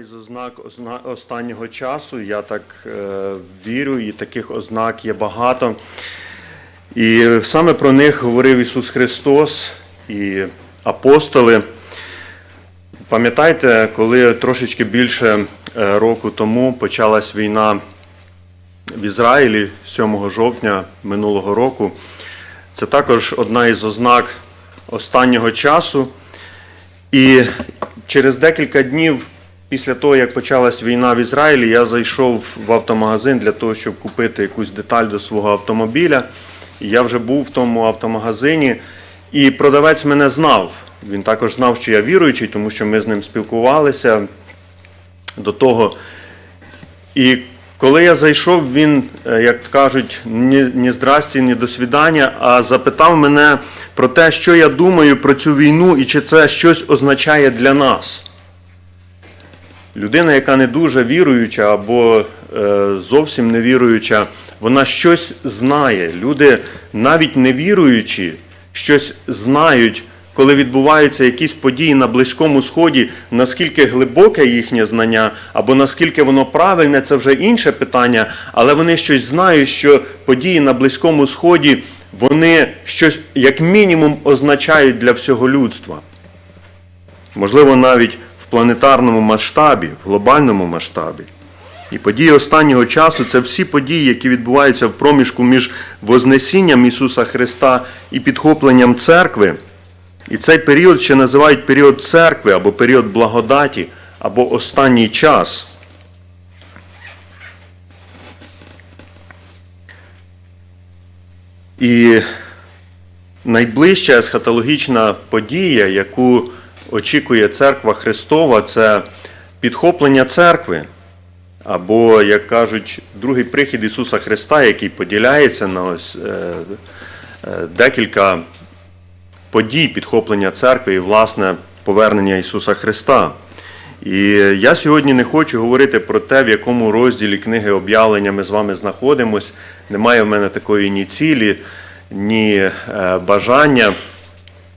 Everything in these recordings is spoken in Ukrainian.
із ознак останнього часу. Я так е, вірю, і таких ознак є багато. І саме про них говорив Ісус Христос і апостоли. Пам'ятаєте, коли трошечки більше е, року тому почалась війна в Ізраїлі 7 жовтня минулого року, це також одна із ознак останнього часу. І через декілька днів після того, як почалась війна в Ізраїлі, я зайшов в автомагазин для того, щоб купити якусь деталь до свого автомобіля. Я вже був в тому автомагазині, і продавець мене знав. Він також знав, що я віруючий, тому що ми з ним спілкувалися до того. І коли я зайшов, він, е, як кажуть, ні, ні здрасті, ні до свідання, а запитав мене про те, що я думаю про цю війну і чи це щось означає для нас. Людина, яка не дуже віруюча або е, зовсім не віруюча, вона щось знає. Люди, навіть не віруючі, щось знають, коли відбуваються якісь події на Близькому Сході, наскільки глибоке їхнє знання, або наскільки воно правильне, це вже інше питання, але вони щось знають, що події на Близькому Сході вони щось як мінімум означають для всього людства. Можливо, навіть планетарному масштабі, в глобальному масштабі. І події останнього часу це всі події, які відбуваються в проміжку між Вознесінням Ісуса Христа і підхопленням церкви. І цей період ще називають період церкви або період благодаті, або останній час. І найближча есхатологічна подія, яку очікує церква Христова, це підхоплення церкви. Або, як кажуть, другий прихід Ісуса Христа, який поділяється на ось е, е, декілька подій підхоплення церкви і, власне, повернення Ісуса Христа. І я сьогодні не хочу говорити про те, в якому розділі книги об'явлення ми з вами знаходимось. Немає в мене такої ні цілі, ні е, бажання.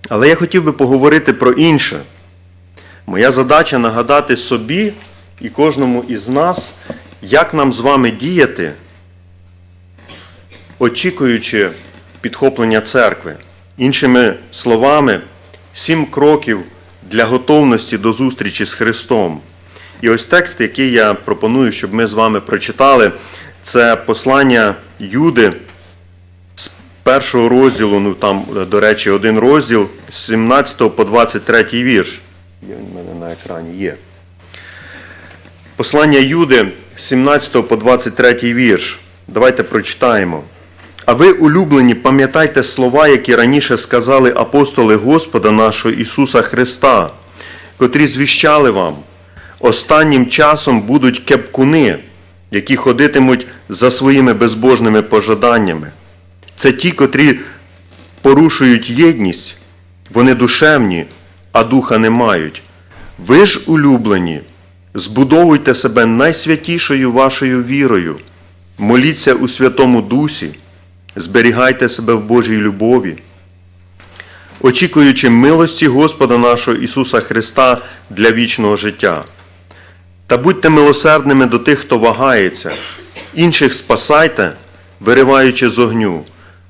Але я хотів би поговорити про інше. Моя задача нагадати собі і кожному із нас, як нам з вами діяти, очікуючи підхоплення церкви. Іншими словами, сім кроків для готовності до зустрічі з Христом. І ось текст, який я пропоную, щоб ми з вами прочитали, це послання Юди першого розділу, ну там, до речі, один розділ, з 17 по 23 вірш. Є в мене на екрані є. Послання Юди з 17 по 23 вірш. Давайте прочитаємо. А ви, улюблені, пам'ятайте слова, які раніше сказали апостоли Господа нашого Ісуса Христа, котрі звіщали вам. Останнім часом будуть кепкуни, які ходитимуть за своїми безбожними пожаданнями. Це ті, котрі порушують єдність, вони душевні, а духа не мають. Ви ж, улюблені, збудовуйте себе найсвятішою вашою вірою, моліться у Святому Дусі, зберігайте себе в Божій любові, очікуючи милості Господа нашого Ісуса Христа для вічного життя. Та будьте милосердними до тих, хто вагається, інших спасайте, вириваючи з огню,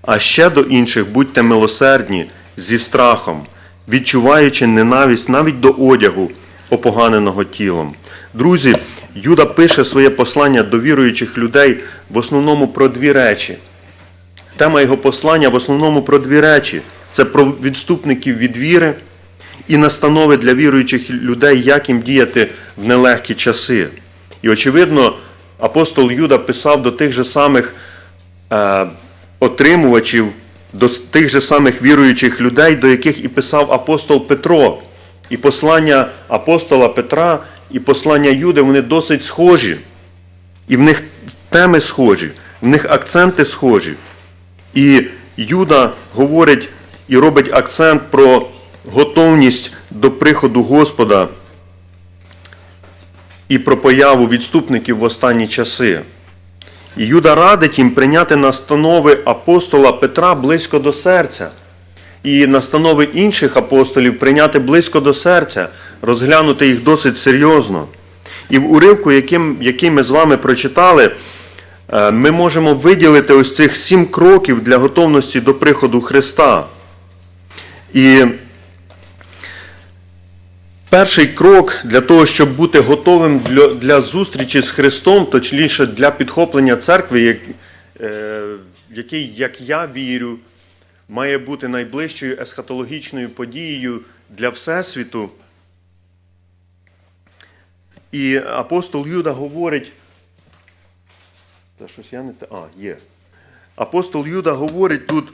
а ще до інших будьте милосердні зі страхом, відчуваючи ненависть навіть до одягу, опоганеного тілом. Друзі, Юда пише своє послання до віруючих людей в основному про дві речі. Тема його послання в основному про дві речі: це про відступників від віри і настанови для віруючих людей, як їм діяти в нелегкі часи. І, очевидно, апостол Юда писав до тих же самих е, отримувачів, до тих же самих віруючих людей, до яких і писав апостол Петро. І послання апостола Петра і послання Юди вони досить схожі. І в них теми схожі, в них акценти схожі. І Юда говорить і робить акцент про готовність до приходу Господа і про появу відступників в останні часи. Юда радить їм прийняти настанови апостола Петра близько до серця, і настанови інших апостолів прийняти близько до серця, розглянути їх досить серйозно. І в уривку, яким, який ми з вами прочитали, е, ми можемо виділити ось цих сім кроків для готовності до приходу Христа. І перший крок для того, щоб бути готовим для, для зустрічі з Христом, точніше для підхоплення церкви, як, е, який, як я вірю, має бути найближчою есхатологічною подією для Всесвіту. І апостол Юда говорить. Та щось я не те. А, є. Апостол Юда говорить тут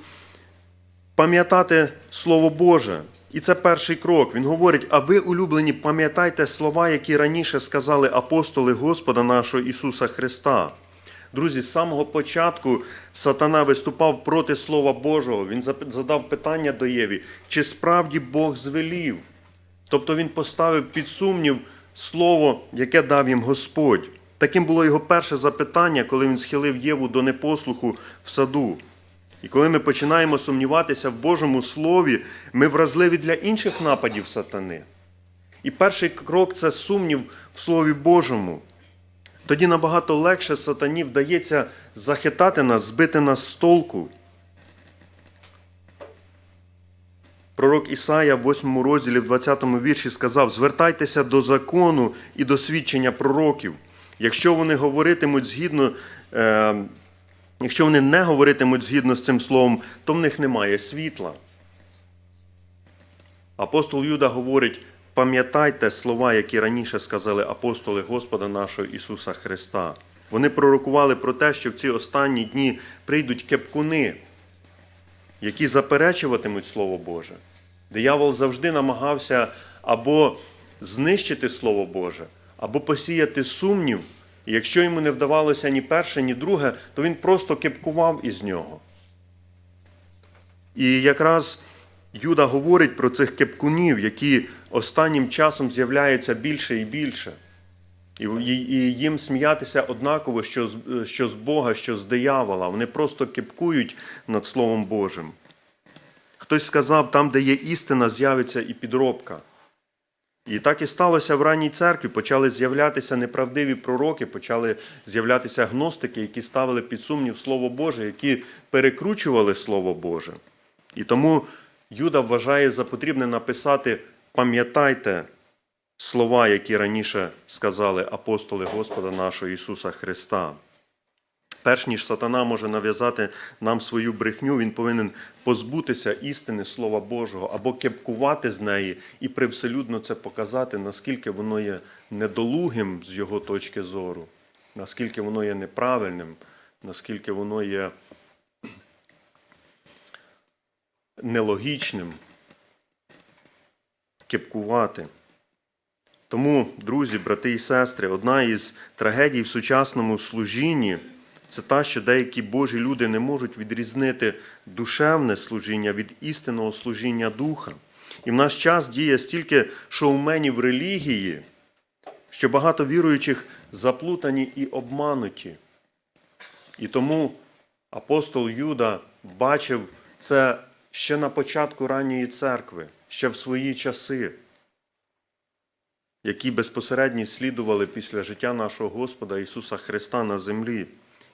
пам'ятати Слово Боже. І це перший крок. Він говорить: а ви, улюблені, пам'ятайте слова, які раніше сказали апостоли Господа нашого Ісуса Христа. Друзі, з самого початку сатана виступав проти Слова Божого. Він задав питання до Єві, чи справді Бог звелів? Тобто він поставив під сумнів слово, яке дав їм Господь. Таким було його перше запитання, коли він схилив Єву до непослуху в саду. І коли ми починаємо сумніватися в Божому Слові, ми вразливі для інших нападів сатани. І перший крок це сумнів в Слові Божому. Тоді набагато легше сатані вдається захитати нас, збити нас з толку. Пророк Ісая в 8 розділі, в 20 вірші сказав: звертайтеся до закону і до свідчення пророків. Якщо вони говоритимуть згідно, е, якщо вони не говоритимуть згідно з цим словом, то в них немає світла. Апостол Юда говорить: пам'ятайте слова, які раніше сказали апостоли Господа нашого Ісуса Христа. Вони пророкували про те, що в ці останні дні прийдуть кепкуни, які заперечуватимуть Слово Боже. Диявол завжди намагався або знищити Слово Боже, або посіяти сумнів. І якщо йому не вдавалося ні перше, ні друге, то він просто кепкував із нього. І якраз Юда говорить про цих кепкунів, які останнім часом з'являються більше і більше. І їм сміятися однаково, що що з Бога, що з диявола. Вони просто кепкують над Словом Божим. Хтось сказав, там, де є істина, з'явиться і підробка. І так і сталося в ранній церкві. Почали з'являтися неправдиві пророки, почали з'являтися гностики, які ставили під сумнів Слово Боже, які перекручували Слово Боже. І тому Юда вважає за потрібне написати: пам'ятайте слова, які раніше сказали апостоли Господа нашого Ісуса Христа. Перш ніж сатана може нав'язати нам свою брехню, він повинен позбутися істини Слова Божого або кепкувати з неї і привселюдно це показати, наскільки воно є недолугим з його точки зору, наскільки воно є неправильним, наскільки воно є нелогічним. Кепкувати. Тому, друзі, брати і сестри, одна із трагедій в сучасному служінні це та, що деякі Божі люди не можуть відрізнити душевне служіння від істинного служіння духа. І в наш час діє стільки шоуменів релігії, що багато віруючих заплутані і обмануті. І тому апостол Юда бачив це ще на початку ранньої церкви, ще в свої часи які безпосередньо слідували після життя нашого Господа Ісуса Христа на землі.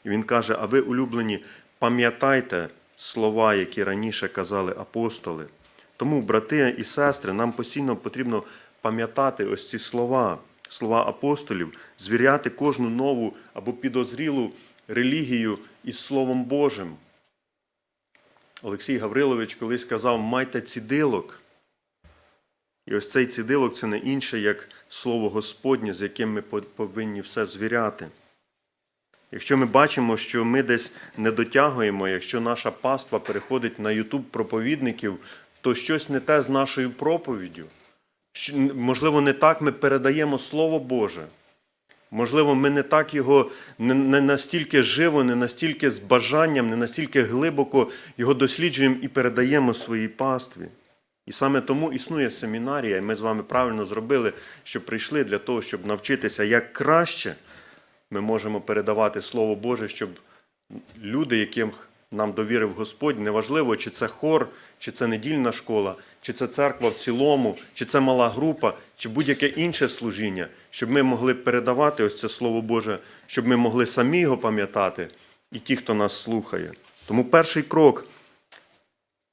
І Він каже: А ви, улюблені, пам'ятайте слова, які раніше казали апостоли. Тому, брати і сестри, нам постійно потрібно пам'ятати ось ці слова, слова апостолів, звіряти кожну нову або підозрілу релігію із Словом Божим. Олексій Гаврилович колись казав: майте цідилок. І ось цей цідилок це не інше, як слово Господнє, з яким ми повинні все звіряти. Якщо ми бачимо, що ми десь не дотягуємо, якщо наша паства переходить на Ютуб проповідників, то щось не те з нашою проповіддю. Можливо, не так ми передаємо Слово Боже. Можливо, ми не так його не, настільки живо, не настільки з бажанням, не настільки глибоко його досліджуємо і передаємо своїй пастві. І саме тому існує семінарія, і ми з вами правильно зробили, що прийшли для того, щоб навчитися, як краще ми можемо передавати Слово Боже, щоб люди, яким нам довірив Господь, неважливо, чи це хор, чи це недільна школа, чи це церква в цілому, чи це мала група, чи будь-яке інше служіння, щоб ми могли передавати ось це Слово Боже, щоб ми могли самі його пам'ятати, і ті, хто нас слухає. Тому перший крок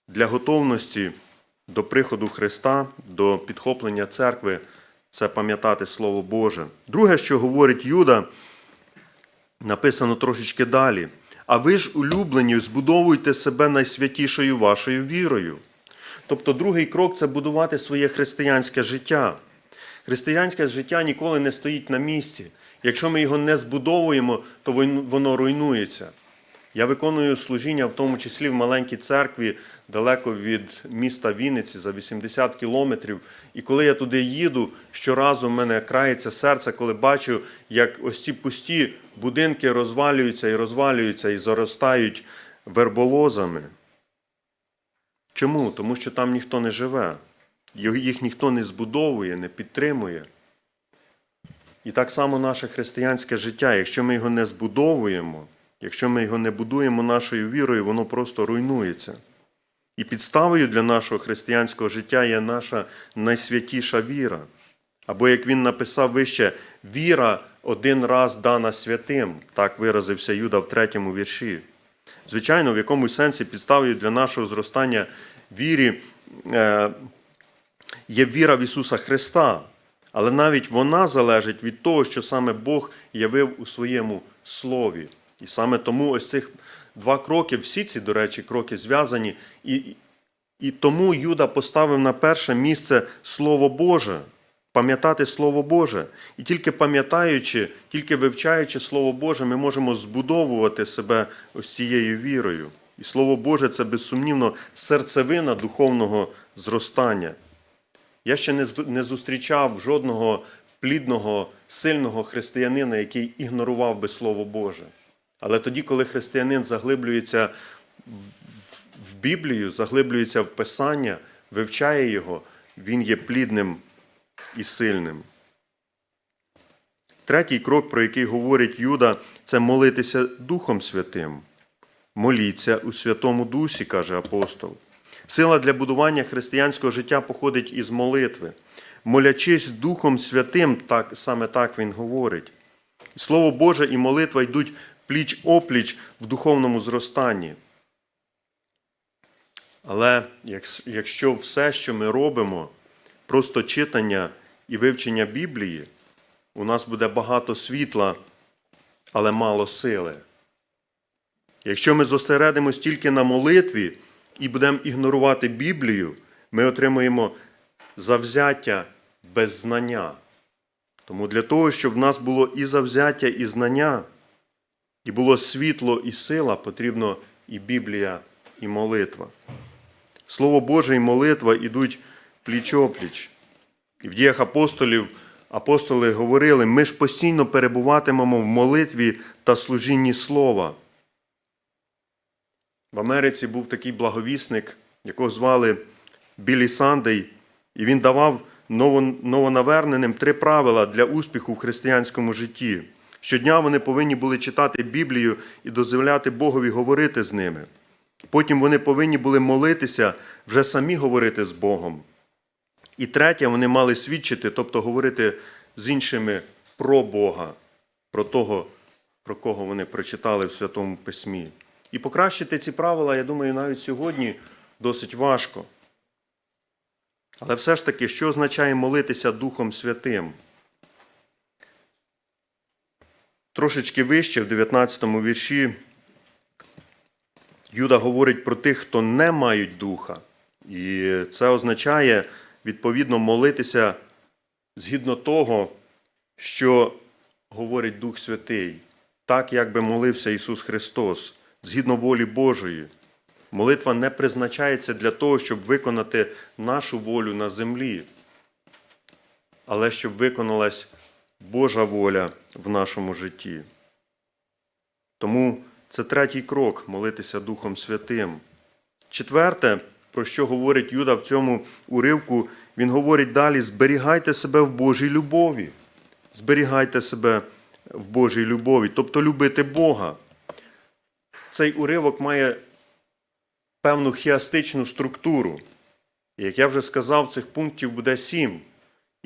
для готовності до приходу Христа, до підхоплення церкви це пам'ятати Слово Боже. Друге, що говорить Юда, написано трошечки далі. А ви ж, улюблені, збудовуйте себе найсвятішою вашою вірою. Тобто, другий крок це будувати своє християнське життя. Християнське життя ніколи не стоїть на місці. Якщо ми його не збудовуємо, то воно руйнується. Я виконую служіння, в тому числі в маленькій церкві, далеко від міста Вінниці, за 80 кілометрів. І коли я туди їду, щоразу в мене крається серце, коли бачу, як ось ці пусті будинки розвалюються і розвалюються, і заростають верболозами. Чому? Тому що там ніхто не живе, їх ніхто не збудовує, не підтримує. І так само наше християнське життя, якщо ми його не збудовуємо, якщо ми його не будуємо нашою вірою, воно просто руйнується. І підставою для нашого християнського життя є наша найсвятіша віра. Або, як він написав вище, віра один раз дана святим, так виразився Юда в третьому вірші. Звичайно, в якомусь сенсі підставою для нашого зростання вірі е, є віра в Ісуса Христа, але навіть вона залежить від того, що саме Бог явив у своєму слові. І саме тому ось цих два кроки, всі ці, до речі, кроки зв'язані. І, і тому Юда поставив на перше місце Слово Боже, пам'ятати Слово Боже. І тільки пам'ятаючи, тільки вивчаючи Слово Боже, ми можемо збудовувати себе ось цією вірою. І Слово Боже це безсумнівно серцевина духовного зростання. Я ще не зустрічав жодного плідного, сильного християнина, який ігнорував би Слово Боже. Але тоді, коли християнин заглиблюється в- Біблію, заглиблюється в Писання, вивчає його, він є плідним і сильним. Третій крок, про який говорить Юда, це молитися Духом Святим. Моліться у Святому Дусі, каже апостол. Сила для будування християнського життя походить із молитви. Молячись Духом Святим, так, саме так він говорить. Слово Боже і молитва йдуть пліч опліч в духовному зростанні. Але якщо все, що ми робимо, просто читання і вивчення Біблії, у нас буде багато світла, але мало сили. Якщо ми зосередимось тільки на молитві і будемо ігнорувати Біблію, ми отримуємо завзяття без знання. Тому для того, щоб в нас було і завзяття, і знання, і було світло і сила, потрібно і Біблія, і молитва. Слово Боже і молитва йдуть пліч-опліч. І в діях апостолів апостоли говорили: ми ж постійно перебуватимемо в молитві та служінні слова. В Америці був такий благовісник, якого звали Білі Сандей, і він давав новонаверненим три правила для успіху в християнському житті. Щодня вони повинні були читати Біблію і дозволяти Богові говорити з ними. Потім вони повинні були молитися, вже самі говорити з Богом. І третє, вони мали свідчити, тобто говорити з іншими про Бога, про того, про кого вони прочитали в Святому Письмі. І покращити ці правила, я думаю, навіть сьогодні досить важко. Але все ж таки, що означає молитися Духом Святим? Трошечки вище, в 19 вірші, Юда говорить про тих, хто не мають духа. І це означає, відповідно, молитися згідно того, що говорить Дух Святий, так, як би молився Ісус Христос, згідно волі Божої. Молитва не призначається для того, щоб виконати нашу волю на землі, але щоб виконалась Божа воля в нашому житті. Тому це третій крок молитися Духом Святим. Четверте, про що говорить Юда в цьому уривку, він говорить далі: зберігайте себе в Божій любові. Зберігайте себе в Божій любові, тобто любити Бога. Цей уривок має певну хіастичну структуру. І як я вже сказав, цих пунктів буде сім.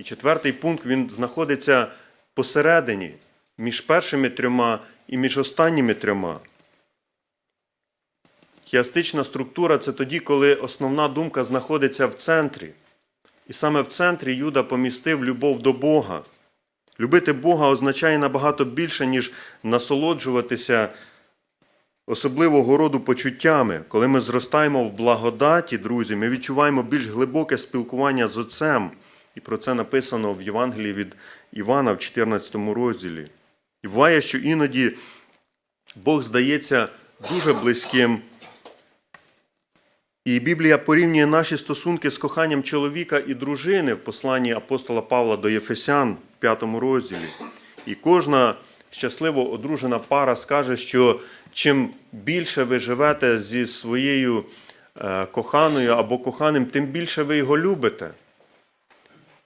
І четвертий пункт він знаходиться посередині, між першими трьома і між останніми трьома. Хіастична структура це тоді, коли основна думка знаходиться в центрі. І саме в центрі Юда помістив любов до Бога. Любити Бога означає набагато більше, ніж насолоджуватися особливого роду почуттями. Коли ми зростаємо в благодаті, друзі, ми відчуваємо більш глибоке спілкування з Отцем. І про це написано в Євангелії від Івана в 14 розділі. І буває, що іноді Бог здається дуже близьким. І Біблія порівнює наші стосунки з коханням чоловіка і дружини в посланні апостола Павла до Єфесян в 5 розділі. І кожна щасливо одружена пара скаже, що чим більше ви живете зі своєю е, коханою або коханим, тим більше ви його любите.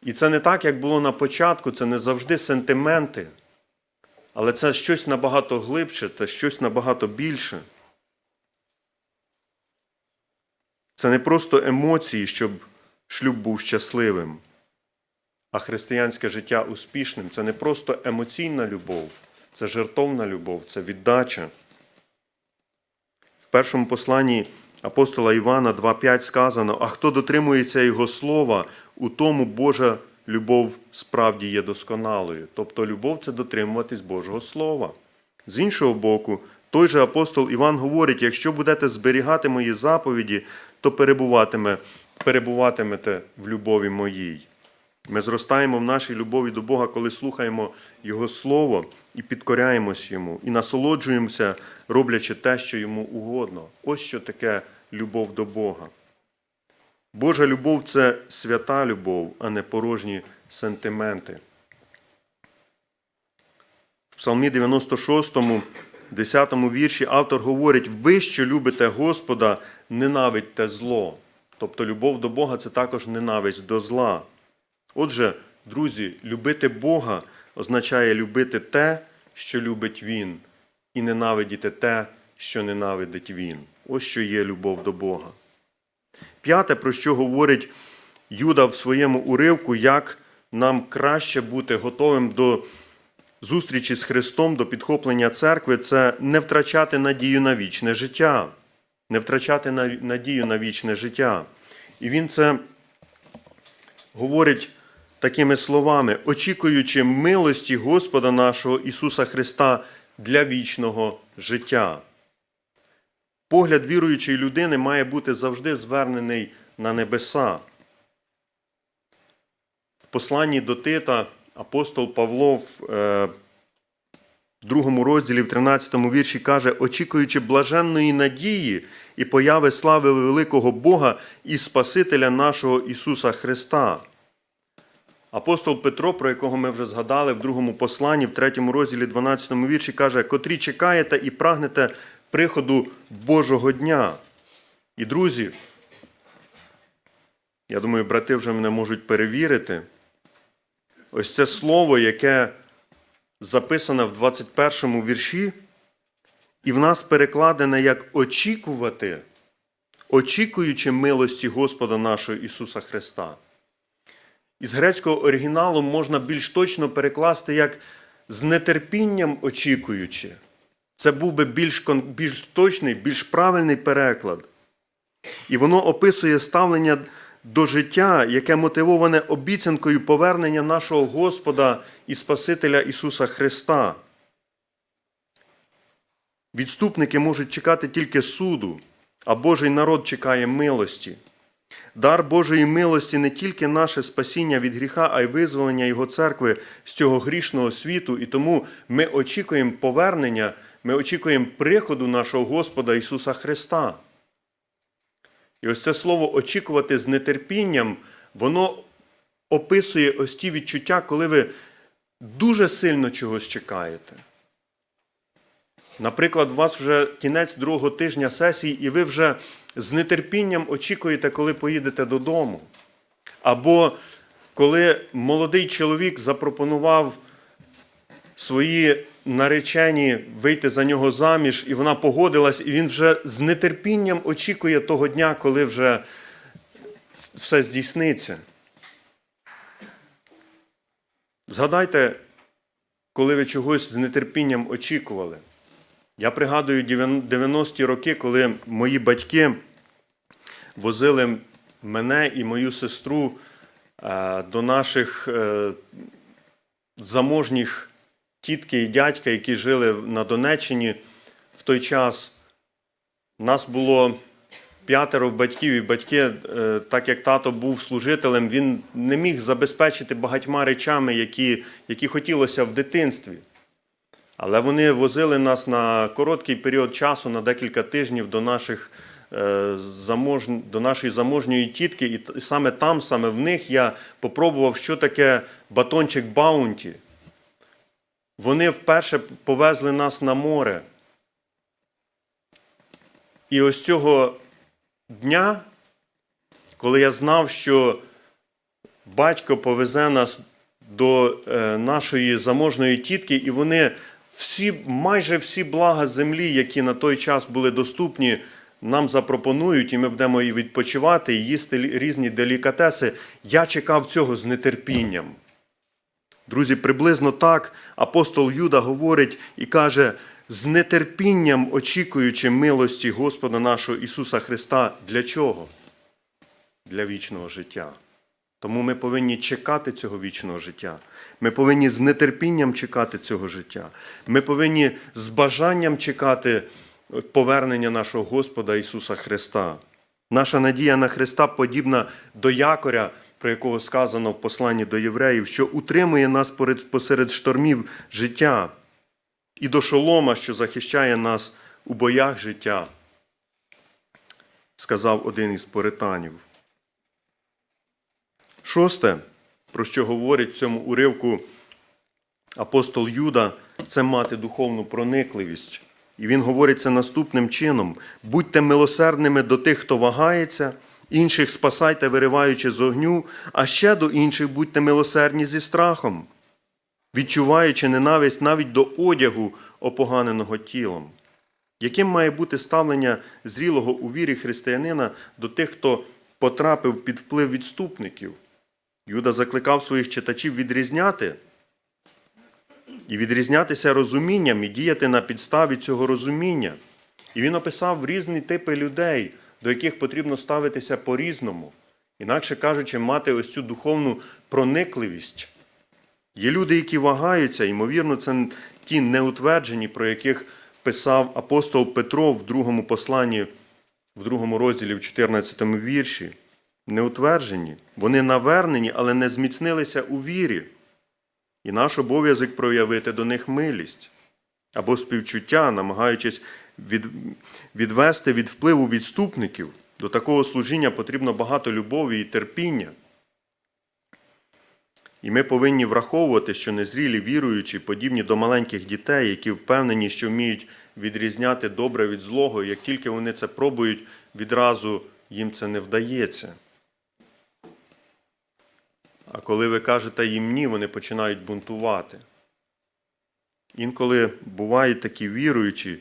І це не так, як було на початку, це не завжди сентименти, але це щось набагато глибше, це щось набагато більше. Це не просто емоції, щоб шлюб був щасливим, а християнське життя успішним. Це не просто емоційна любов, це жертовна любов, це віддача. В першому посланні апостола Івана 2.5 сказано: А хто дотримується Його слова, у тому Божа любов справді є досконалою. Тобто любов це дотримуватись Божого Слова. З іншого боку, той же апостол Іван говорить: якщо будете зберігати мої заповіді, то перебуватиме, перебуватимете в любові моїй. Ми зростаємо в нашій любові до Бога, коли слухаємо Його Слово і підкоряємось Йому, і насолоджуємося, роблячи те, що йому угодно. Ось що таке любов до Бога. Божа любов це свята любов, а не порожні сентименти. В Псалмі 96, 10 вірші автор говорить: ви, що любите Господа, ненавидьте зло. Тобто любов до Бога це також ненависть до зла. Отже, друзі, любити Бога означає любити те, що любить Він, і ненавидіти те, що ненавидить Він. Ось що є любов до Бога. П'яте, про що говорить Юда в своєму уривку, як нам краще бути готовим до зустрічі з Христом, до підхоплення церкви, це не втрачати надію на вічне життя. Не втрачати надію на вічне життя. І він це говорить такими словами, очікуючи милості Господа нашого Ісуса Христа для вічного життя. Погляд віруючої людини має бути завжди звернений на небеса. В посланні до Тита апостол Павло в е, другому розділі, в 13 вірші каже, очікуючи блаженної надії і появи слави великого Бога і Спасителя нашого Ісуса Христа. Апостол Петро, про якого ми вже згадали в другому посланні, в третьому розділі, 12 вірші, каже, котрі чекаєте і прагнете приходу Божого дня. І, друзі, я думаю, брати вже мене можуть перевірити. Ось це слово, яке записане в 21 вірші, і в нас перекладене як очікувати, очікуючи милості Господа нашого Ісуса Христа. Із грецького оригіналу можна більш точно перекласти як з нетерпінням очікуючи. Це був би більш, більш точний, більш правильний переклад. І воно описує ставлення до життя, яке мотивоване обіцянкою повернення нашого Господа і Спасителя Ісуса Христа. Відступники можуть чекати тільки суду, а Божий народ чекає милості. Дар Божої милості не тільки наше спасіння від гріха, а й визволення Його церкви з цього грішного світу. І тому ми очікуємо повернення, ми очікуємо приходу нашого Господа Ісуса Христа. І ось це слово очікувати з нетерпінням, воно описує ось ті відчуття, коли ви дуже сильно чогось чекаєте. Наприклад, у вас вже кінець другого тижня сесії, і ви вже з нетерпінням очікуєте, коли поїдете додому. Або коли молодий чоловік запропонував свої наречені вийти за нього заміж, і вона погодилась, і він вже з нетерпінням очікує того дня, коли вже все здійсниться. Згадайте, коли ви чогось з нетерпінням очікували. Я пригадую 90-ті роки, коли мої батьки возили мене і мою сестру е, до наших е, заможніх тітки і дядька, які жили на Донеччині в той час. Нас було п'ятеро батьків, і батьки, е, так як тато був служителем, він не міг забезпечити багатьма речами, які, які хотілося в дитинстві. Але вони возили нас на короткий період часу, на декілька тижнів до наших е, до нашої заможньої тітки, і саме там, саме в них я попробував, що таке батончик Баунті. Вони вперше повезли нас на море. І ось цього дня, коли я знав, що батько повезе нас до е, нашої заможної тітки, і вони всі, майже всі блага землі, які на той час були доступні, нам запропонують, і ми будемо і відпочивати, і їсти різні делікатеси. Я чекав цього з нетерпінням. Друзі, приблизно так апостол Юда говорить і каже: з нетерпінням очікуючи милості Господа нашого Ісуса Христа, для чого? Для вічного життя. Тому ми повинні чекати цього вічного життя. Ми повинні з нетерпінням чекати цього життя. Ми повинні з бажанням чекати повернення нашого Господа Ісуса Христа. Наша надія на Христа подібна до якоря, про якого сказано в посланні до євреїв, що утримує нас посеред штормів життя, і до шолома, що захищає нас у боях життя, сказав один із поританів. Шосте, про що говорить в цьому уривку апостол Юда, це мати духовну проникливість. І він говорить це наступним чином: будьте милосердними до тих, хто вагається, інших спасайте, вириваючи з огню, а ще до інших будьте милосердні зі страхом, відчуваючи ненависть навіть до одягу, опоганеного тілом. Яким має бути ставлення зрілого у вірі християнина до тих, хто потрапив під вплив відступників? Юда закликав своїх читачів відрізняти і відрізнятися розумінням і діяти на підставі цього розуміння. І він описав різні типи людей, до яких потрібно ставитися по-різному, інакше кажучи, мати ось цю духовну проникливість. Є люди, які вагаються, ймовірно, це ті неутверджені, про яких писав апостол Петро в другому посланні, в другому розділі, в 14 вірші. Неутверджені, вони навернені, але не зміцнилися у вірі. І наш обов'язок проявити до них милість або співчуття, намагаючись від, відвести від впливу відступників. До такого служіння потрібно багато любові і терпіння. І ми повинні враховувати, що незрілі віруючі, подібні до маленьких дітей, які впевнені, що вміють відрізняти добре від злого, як тільки вони це пробують, відразу їм це не вдається. А коли ви кажете їм ні, вони починають бунтувати. Інколи бувають такі віруючі,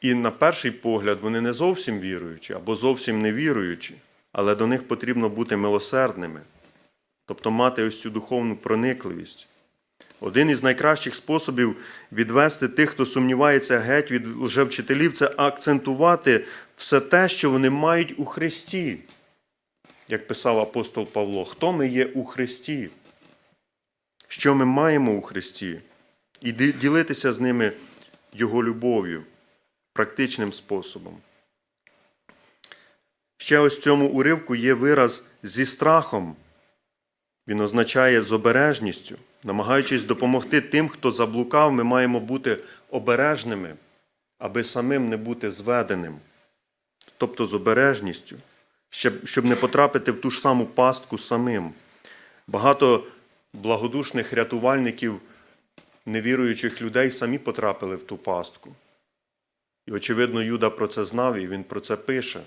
і на перший погляд вони не зовсім віруючі або зовсім не віруючі, але до них потрібно бути милосердними, тобто мати ось цю духовну проникливість. Один із найкращих способів відвести тих, хто сумнівається геть від лжевчителів, це акцентувати все те, що вони мають у Христі. Як писав апостол Павло, хто ми є у Христі, що ми маємо у Христі, і ділитися з ними Його любов'ю практичним способом. Ще ось в цьому уривку є вираз зі страхом. Він означає з обережністю. Намагаючись допомогти тим, хто заблукав, ми маємо бути обережними, аби самим не бути зведеним. Тобто з обережністю щоб, не потрапити в ту ж саму пастку самим. Багато благодушних рятувальників, невіруючих людей самі потрапили в ту пастку. І, очевидно, Юда про це знав, і він про це пише.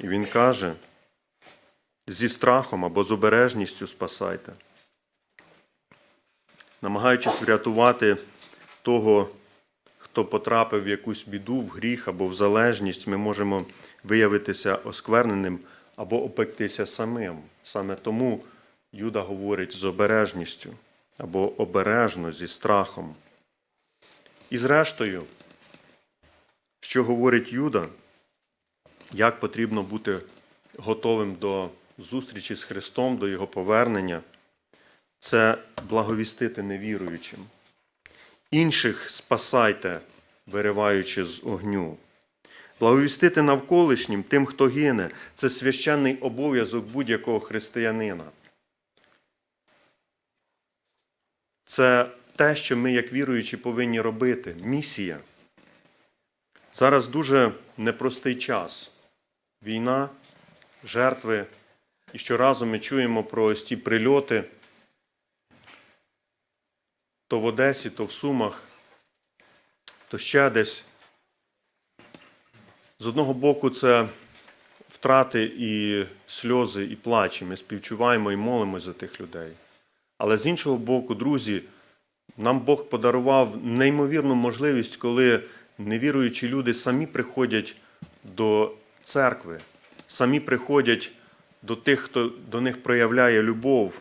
І він каже: зі страхом або з обережністю спасайте, намагаючись врятувати того, хто потрапив в якусь біду, в гріх або в залежність, ми можемо виявитися оскверненим або опектися самим. Саме тому Юда говорить з обережністю або обережно зі страхом. І зрештою, що говорить Юда, як потрібно бути готовим до зустрічі з Христом, до Його повернення, це благовістити невіруючим. Інших спасайте, вириваючи з огню. Благовістити навколишнім тим, хто гине, це священний обов'язок будь-якого християнина. Це те, що ми, як віруючі, повинні робити. Місія. Зараз дуже непростий час. Війна, жертви. І щоразу ми чуємо про ось ті прильоти то в Одесі, то в Сумах, то ще десь. З одного боку, це втрати і сльози, і плачі. Ми співчуваємо і молимося за тих людей. Але з іншого боку, друзі, нам Бог подарував неймовірну можливість, коли невіруючі люди самі приходять до церкви, самі приходять до тих, хто до них проявляє любов.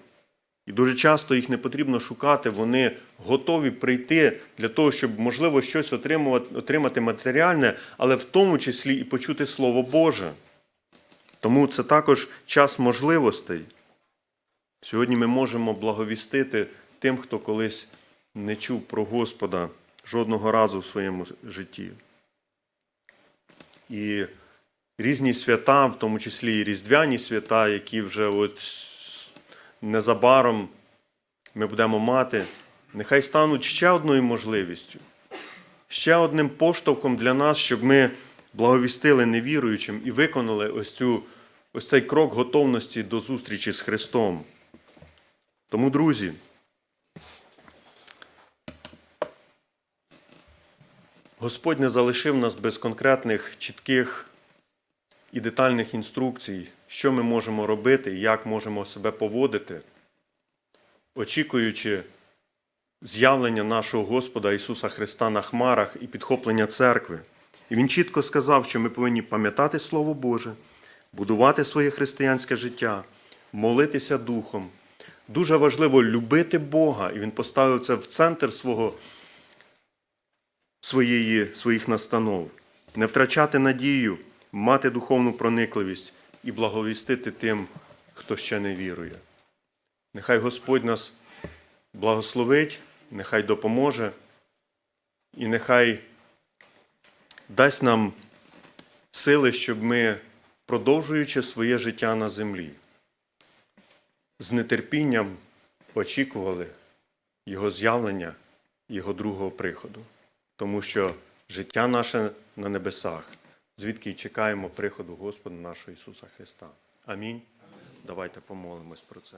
І дуже часто їх не потрібно шукати, вони готові прийти для того, щоб, можливо, щось отримувати, отримати матеріальне, але в тому числі і почути Слово Боже. Тому це також час можливостей. Сьогодні ми можемо благовістити тим, хто колись не чув про Господа жодного разу в своєму житті. І різні свята, в тому числі і різдвяні свята, які вже от незабаром ми будемо мати, нехай стануть ще одною можливістю, ще одним поштовхом для нас, щоб ми благовістили невіруючим і виконали ось, цю, ось цей крок готовності до зустрічі з Христом. Тому, друзі, Господь не залишив нас без конкретних, чітких і детальних інструкцій, що ми можемо робити і як можемо себе поводити, очікуючи з'явлення нашого Господа Ісуса Христа на хмарах і підхоплення церкви. І Він чітко сказав, що ми повинні пам'ятати Слово Боже, будувати своє християнське життя, молитися Духом. Дуже важливо любити Бога, і Він поставив це в центр свого, своєї, своїх настанов, не втрачати надію, мати духовну проникливість і благовістити тим, хто ще не вірує. Нехай Господь нас благословить, нехай допоможе, і нехай дасть нам сили, щоб ми, продовжуючи своє життя на землі, з нетерпінням очікували Його з'явлення, Його другого приходу. Тому що життя наше на небесах, звідки й чекаємо приходу Господа нашого Ісуса Христа. Амінь. Давайте помолимось про це.